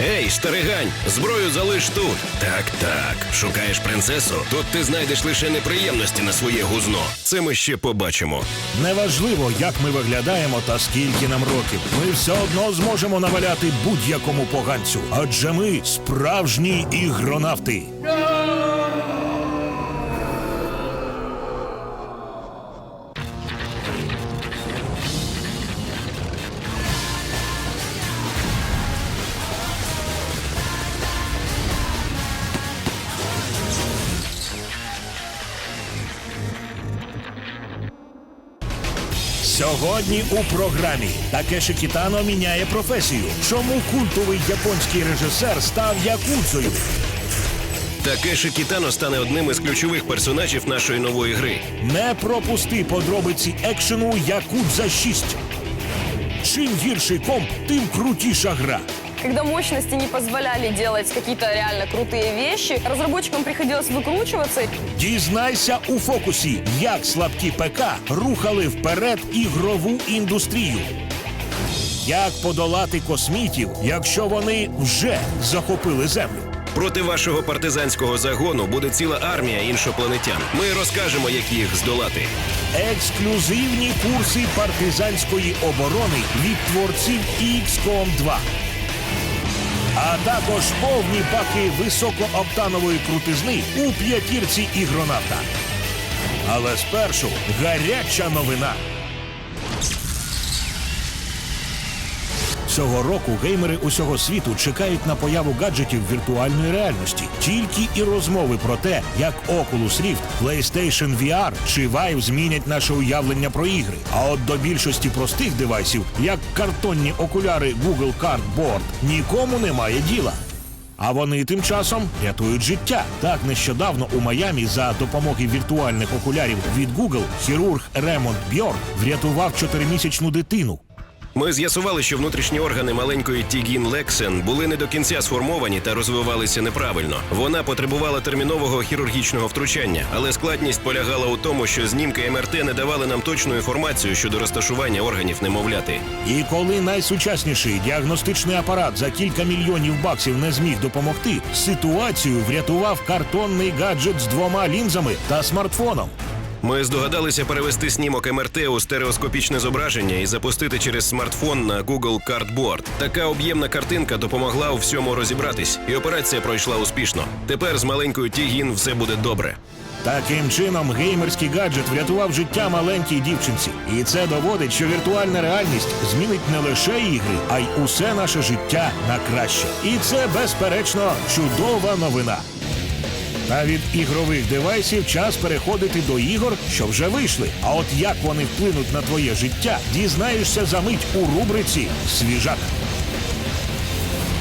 Ей, старигань, зброю залиш тут. Так, так. Шукаєш принцесу? Тут ти знайдеш лише неприємності на своє гузно. Це ми ще побачимо. Неважливо, як ми виглядаємо та скільки нам років. Ми все одно зможемо наваляти будь-якому поганцю. Адже ми справжні ігронавти. Сьогодні у програмі Такеші Кітано міняє професію. Чому культовий японський режисер став якудзою? Такеші Кітано стане одним із ключових персонажів нашої нової гри. Не пропусти подробиці екшену Якудза 6. Чим гірший комп, тим крутіша гра. Когда мощности не позволяли делать какие-то реально крутые вещи, разработчикам приходилось выкручиваться. Дізнайся у фокусі, як слабкі ПК рухали вперед ігрову індустрію. Як подолати космітів, якщо вони вже захопили землю? Проти вашого партизанського загону буде ціла армія іншопланетян. Ми розкажемо, як їх здолати. Ексклюзивні курси партизанської оборони від творців XCOM 2. А також повні баки високооктанової крутизни у п'ятірці ігронавта. Але спершу гаряча новина. Цього року геймери усього світу чекають на появу гаджетів віртуальної реальності. Тільки і розмови про те, як Oculus Rift, PlayStation VR чи Vive змінять наше уявлення про ігри. А от до більшості простих девайсів, як картонні окуляри Google Cardboard, нікому немає діла. А вони тим часом рятують життя. Так нещодавно у Майамі за допомоги віртуальних окулярів від Google хірург Ремонт Бьорк врятував чотиримісячну дитину. Ми з'ясували, що внутрішні органи маленької Тігін Лексен були не до кінця сформовані та розвивалися неправильно. Вона потребувала термінового хірургічного втручання, але складність полягала у тому, що знімки МРТ не давали нам точну інформацію щодо розташування органів немовляти. І коли найсучасніший діагностичний апарат за кілька мільйонів баксів не зміг допомогти, ситуацію врятував картонний гаджет з двома лінзами та смартфоном. Ми здогадалися перевести снімок МРТ у стереоскопічне зображення і запустити через смартфон на Google Cardboard. Така об'ємна картинка допомогла у всьому розібратись, і операція пройшла успішно. Тепер з маленькою Тігін все буде добре. Таким чином, геймерський гаджет врятував життя маленькій дівчинці. І це доводить, що віртуальна реальність змінить не лише ігри, а й усе наше життя на краще. І це, безперечно, чудова новина. Та від ігрових девайсів час переходити до ігор, що вже вийшли. А от як вони вплинуть на твоє життя, дізнаєшся за мить у рубриці Свіжак.